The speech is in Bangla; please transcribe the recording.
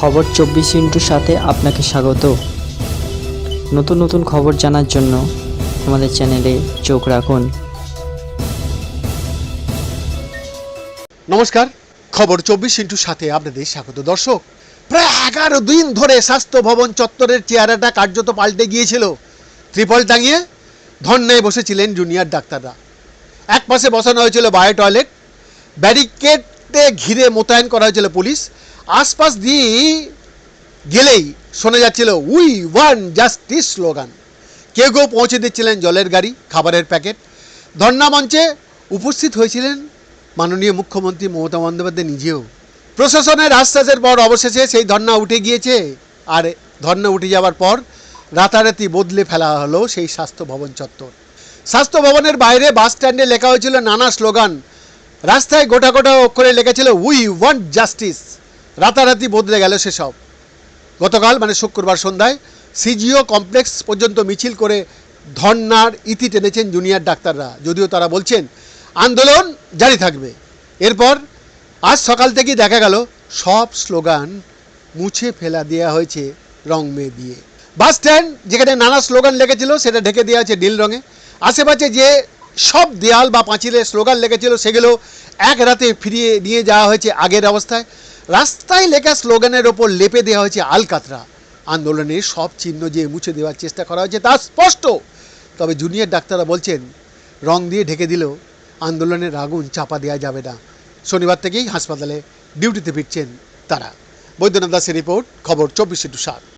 খবর চব্বিশ ইন্টুর সাথে আপনাকে স্বাগত। নতুন নতুন খবর জানার জন্য আমাদের চ্যানেলে চোখ রাখুন। নমস্কার, খবর চব্বিশ ইন্টুর সাথে আপনাদের স্বাগত। দর্শক, প্রায় এগারো দিন ধরে স্বাস্থ্য ভবন চত্বরের চেহারাটা কার্যত পাল্টে গিয়েছিল। ত্রিপল টাঙিয়ে ধর্নায় বসেছিলেন জুনিয়র ডাক্তাররা। এক পাশে বসানো হয়েছিল বায়ো টয়লেট ব্যারিকেডে ঘিরে মোতায়েন করা হয়েছিল পুলিশ আশপাশ দিয়ে গেলেই শোনা যাচ্ছিল, উই ওয়ান জাস্টিস স্লোগান। কেউ কেউ পৌঁছে দিচ্ছিলেন জলের গাড়ি, খাবারের প্যাকেট। ধর্না মঞ্চে উপস্থিত হয়েছিলেন মাননীয় মুখ্যমন্ত্রী মমতা বন্দ্যোপাধ্যায় নিজেও। প্রশাসনের আশ্বাসের পর অবশেষে সেই ধর্না উঠে গিয়েছে আর ধর্না উঠে যাওয়ার পর রাতারাতি বদলে ফেলা হলো সেই স্বাস্থ্য ভবন চত্বর। স্বাস্থ্য ভবনের বাইরে বাস স্ট্যান্ডে লেখা হয়েছিল নানা স্লোগান। রাস্তায় গোটা গোটা অক্ষরে লেখা ছিল, উই ওয়ান্ট জাস্টিস। রাতারাতি বদলে গেল সেসব। গতকাল মানে শুক্রবার সন্ধ্যায়, সিজিও কমপ্লেক্স পর্যন্ত মিছিল করে ধর্নার ইতি টেনেছেন জুনিয়র ডাক্তাররা। যদিও তারা বলছেন, আন্দোলন জারি থাকবে। এরপর, আজ সকাল থেকেই দেখা গেল, সব স্লোগান মুছে ফেলা দেওয়া হয়েছে রং মেয়ে দিয়ে। বাস স্ট্যান্ড, যেখানে নানা স্লোগান লেগেছিল, সেটা ঢেকে দেওয়া হয়েছে নীল রঙে। আশেপাশে যে সব দেয়াল বা পাঁচিলে স্লোগান লেগেছিল, সেগুলো এক রাতে ফিরিয়ে নিয়ে যাওয়া হয়েছে আগের অবস্থায়। রাস্তায় লেখা স্লোগানের ওপর লেপে দেওয়া হয়েছে আলকাতরা আন্দোলনের সব চিহ্ন যে মুছে দেওয়ার চেষ্টা করা হয়েছে তা স্পষ্ট। তবে জুনিয়র ডাক্তাররা বলছেন, রং দিয়ে ঢেকে দিলেও আন্দোলনের আগুন চাপা দেওয়া যাবে না। শনিবার থেকেই হাসপাতালে ডিউটিতে ফিরছেন তারা। বৈদ্যনাথ দাসের রিপোর্ট, খবর চব্বিশে টু সাত।